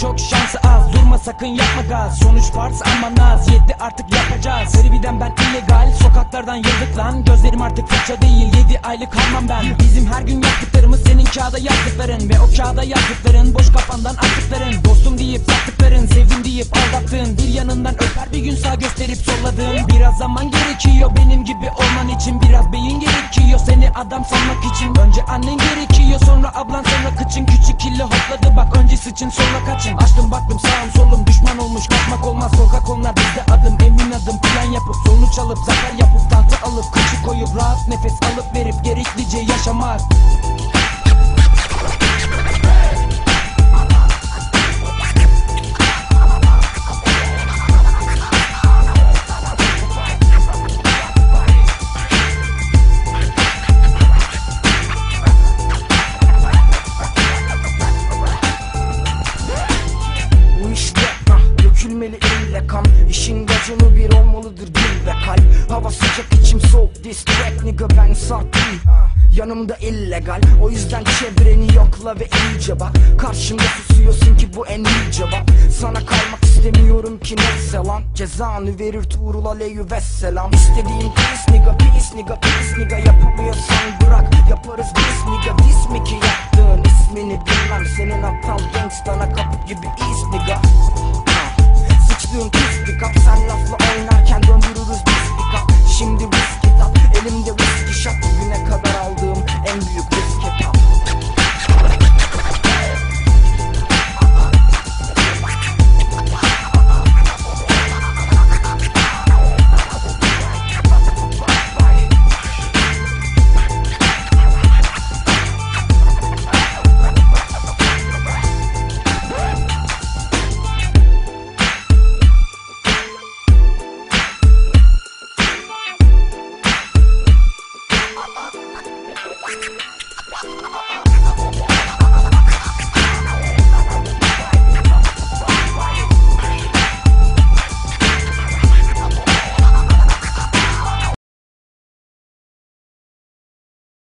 çok şansı az. Durma sakın yapma gaz. Sonuç parts ama naz. Yedi artık yapacağız. Harbiden ben illegal. Sokaklardan yıldık lan. Gözlerim artık fırça değil. Yedi aylık kalmam ben. Bizim her gün yaptıklarımız senin kağıda yazdıkların Ve o kağıda yazdıkların Boş kafandan attıkların. Dostum deyip gösterip solladığın Biraz zaman gerekiyor. Benim gibi olman için Biraz beyin gerekiyor. Seni adam sanmak için Önce annen gerekiyor. Sonra ablan sonra kıçın Küçük kille hopladı. Bak önce sıçın sonra kaçın. Açtım baktım sağım solum. Düşman olmuş kaçmak olmaz. Korkak onlar bizde adım emin adım. Plan yapıp sonuç alıp zafer yapıp tahtı alıp Kıçı koyup rahat nefes alıp verip gereklice yaşamak Bilmeli elle kam İşin gacını bir olmalıdır dil ve kalp. Hava sıcak içim soğuk. This track nigga ben sert Yanımda illegal. O yüzden çevreni yokla ve iyice bak. Karşımda susuyorsun ki bu en iyi cevap. Sana kalmak istemiyorum ki neyse lan. Cezanı verir Tuğrul Aleyhü Vesselam İstediğim pis nigga pis nigga pis nigga. Yapamıyorsan bırak. Yaparız biz nigga. Diz mi ki yaptığın ismini bilmem. Senin aptal gangstana kapı gibi iz nigga. Açlığın pislik kap. Sen lafla oynarken döndürürüz pislik kap. Şimdi